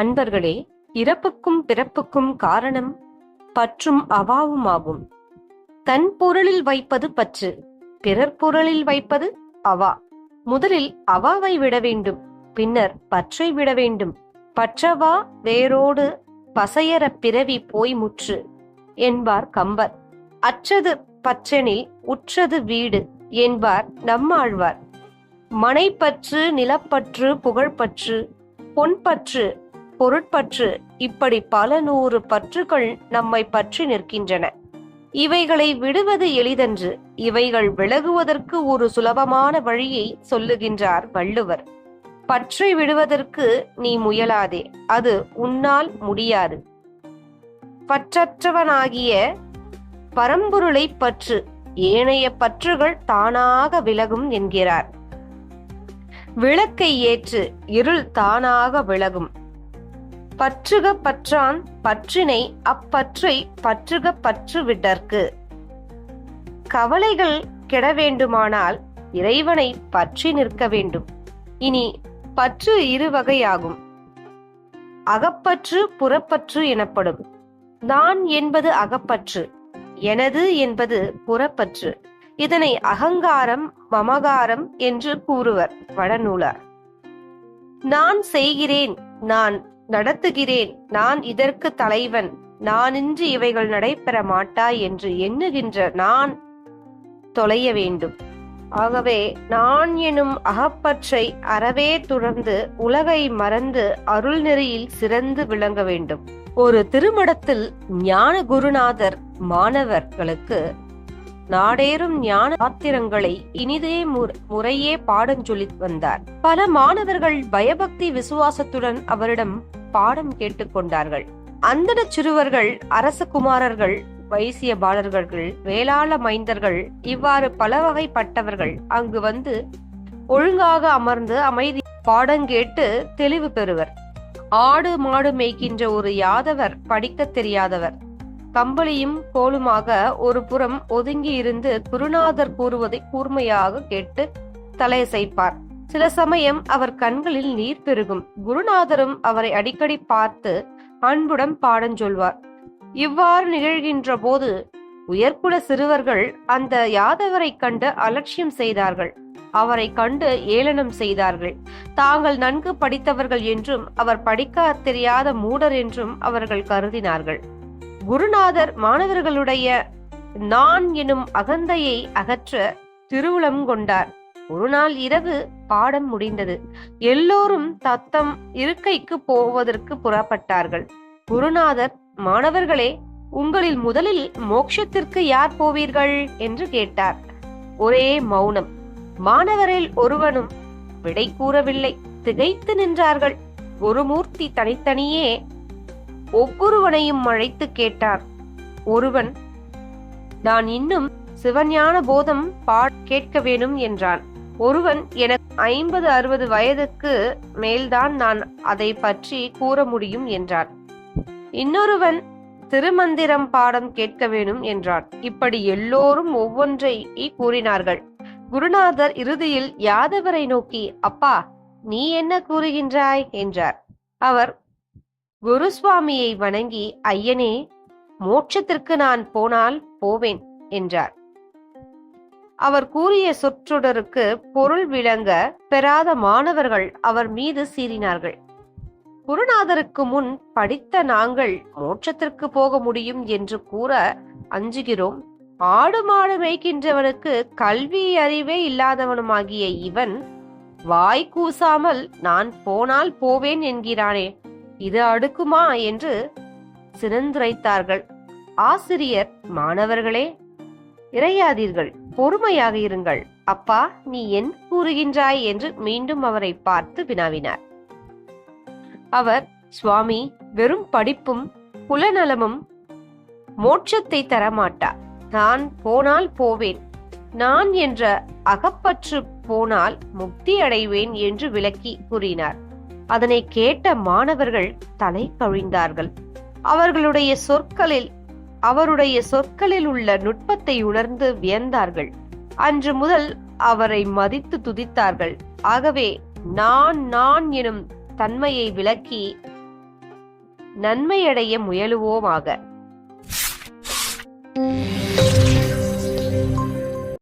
அன்பர்களே இறப்புக்கும் பிறப்புக்கும் காரணம் பற்றும் அவாவுமாகும். தன் பொருளில் வைப்பது பற்று பிறர் பொருளில் வைப்பது அவா. முதலில் அவாவை விட வேண்டும் பின்னர் பற்றை விட வேண்டும். பற்றவா வேரோடு பசையற பிறவி போய் முற்று என்பார் கம்பர். அற்றது பற்றெனில் உற்றது வீடு என்பார் நம்மாழ்வார். மனைப்பற்று நிலப்பற்று புகழ்பற்று பொன்பற்று பொருட்பற்று இப்படி பல நூறு பற்றுகள் நம்மை பற்றி நிற்கின்றன. இவைகளை விடுவது எளிதன்று இவைகள் விலகுவதற்கு ஒரு சுலபமான வழியை சொல்லுகின்றார் வள்ளுவர். பற்றை விடுவதற்கு நீ முயலாதே அது உன்னால் முடியாது. பற்றற்றவனாகிய பரம்பொருளை பற்று ஏனைய பற்றுகள் தானாக விலகும் என்கிறார். விளக்கை ஏற்று இருள் தானாக விலகும். பற்றுக பற்றான் பற்றினை அப்பற்றை பற்றுக பற்று விடற்கு கவலைகள் கெட வேண்டுமானால் இறைவனை பற்றி நிற்க வேண்டும். இனி பற்று இரு வகையாகும். அகப்பற்று புறப்பற்று எனப்படும். நான் என்பது அகப்பற்று எனது என்பது புறப்பற்று. இதனை அகங்காரம் மமகாரம் என்று கூறுவர் வடநூலார். நான் செய்கிறேன் நான் நடத்துகிறேன். நான் இதற்கு தலைவன். நானின்றி இவைகள் நடைபெற மாட்டாய் என்று எண்ணுகின்ற நான் தொலைய வேண்டும். ஆகவே நான் எனும் அகப்பற்றை அறவே துறந்து உலகை மறந்து அருள் நெறியில் சிறந்து விளங்க வேண்டும். ஒரு திருமடத்தில் ஞான குருநாதர் மாணவர்களுக்கு நாடேறும் ஞான பாத்திரங்களை இனிதே முறையே பாடம் சொல்லி வந்தார். பல மாணவர்கள் பயபக்தி விசுவாசத்துடன் அவரிடம் பாடம் கேட்டுக்கொண்டார்கள். அந்தன சிறுவர்கள் அரசகுமாரர்கள் வைசிய பாலர்கள் வேளாள மைந்தர்கள் இவ்வாறு பல வகைப்பட்டவர்கள் அங்கு வந்து ஒழுங்காக அமர்ந்து அமைதி பாடங்கேட்டு தெளிவு பெறுவர். ஆடு மாடு மேய்க்கின்ற ஒரு யாதவர் படிக்க தெரியாதவர். கம்பளியும் கோலுமாக ஒரு புறம் ஒதுங்கி இருந்து குருநாதர் கூறுவதை கூர்மையாக கேட்டு தலையசைப்பார். சில சமயம் அவர் கண்களில் நீர் பெருகும். குருநாதரும் அவரை அடிக்கடி பார்த்து அன்புடன் பாடஞ்சொல்வார் இவ்வாறு நிகழ்கின்ற போது உயர்குல சிறுவர்கள் அந்த யாதவரை கண்டு அலட்சியம் செய்தார்கள். அவரை கண்டு ஏளனம் செய்தார்கள். தாங்கள் நன்கு படித்தவர்கள் என்றும் அவர் படிக்க தெரியாத மூடர் என்றும் அவர்கள் கருதினார்கள். குருநாதர் மாணவர்களுடைய நான் எனும் அகந்தையை அகற்ற திருவுளம் கொண்டார். ஒரு நாள் இரவு பாடம் முடிந்தது. எல்லோரும் தத்தம் இருக்கைக்கு போவதற்கு புறப்பட்டார்கள். குருநாதர் மாணவர்களே உங்களில் முதலில் மோட்சத்திற்கு யார் போவீர்கள்? என்று கேட்டார். ஒரே மௌனம். மாணவரில் ஒருவனும் விடை கூறவில்லை. திகைத்து நின்றார்கள். குருமூர்த்தி தனித்தனியே ஒவ்வொருவனையும் அழைத்து கேட்டார். ஒருவன் நான் இன்னும் சிவஞான போதம் பா கேட்க வேணும் என்றான். ஒருவன் எனக்கு ஐம்பது அறுபது வயதுக்கு மேல்தான் நான் அதை பற்றி கூற முடியும் என்றான். இன்னொருவன் திருமந்திரம் பாடம் கேட்க வேணும் என்றான். இப்படி எல்லோரும் ஒவ்வொன்றை கூறினார்கள். குருநாதர் இறுதியில் யாதவரை நோக்கி அப்பா நீ என்ன கூறுகின்றாய்? என்றார். அவர் குருசுவாமியை வணங்கி ஐயனே மோட்சத்திற்கு நான் போனால் போவேன் என்றார். அவர் கூறிய சொற்றொடருக்கு பொருள் விளங்க பெறாத மாணவர்கள் அவர் மீது சீறினார்கள். குருநாதருக்கு முன் படித்த நாங்கள் மோட்சத்திற்கு போக முடியும் என்று கூற அஞ்சுகிறோம். ஆடு மாடு மேய்க்கின்றவனுக்கு கல்வி அறிவே இல்லாதவனுமாகிய இவன் வாய் கூசாமல் நான் போனால் போவேன் என்கிறானே இது அடுக்குமா? என்று சினந்துரைத்தார்கள். ஆசிரியர் மாணவர்களே இறையாதீர்கள். பொறுமையாக இருங்கள். அப்பா நீ என் கூறுகின்றாய் என்று மீண்டும் அவரை பார்த்து வினாவினார். அவர் சுவாமி வெறும் படிப்பும் புலநலமும் மோட்சத்தை தரமாட்டா நான் போனால் போவேன். நான் என்ற அகப்பற்று போனால் முக்தி அடைவேன் என்று விளக்கி கூறினார். அதனை கேட்ட மாணவர்கள் தலை கழிந்தார்கள் அவர்களுடைய சொற்களில் அவருடைய சொற்களில் உள்ள நுட்பத்தை உணர்ந்து வியந்தார்கள். அன்று முதல் அவரை மதித்து துதித்தார்கள். ஆகவே நான் நான் எனும் தன்மையை விளக்கி நன்மையடைய முயலுவோமாக.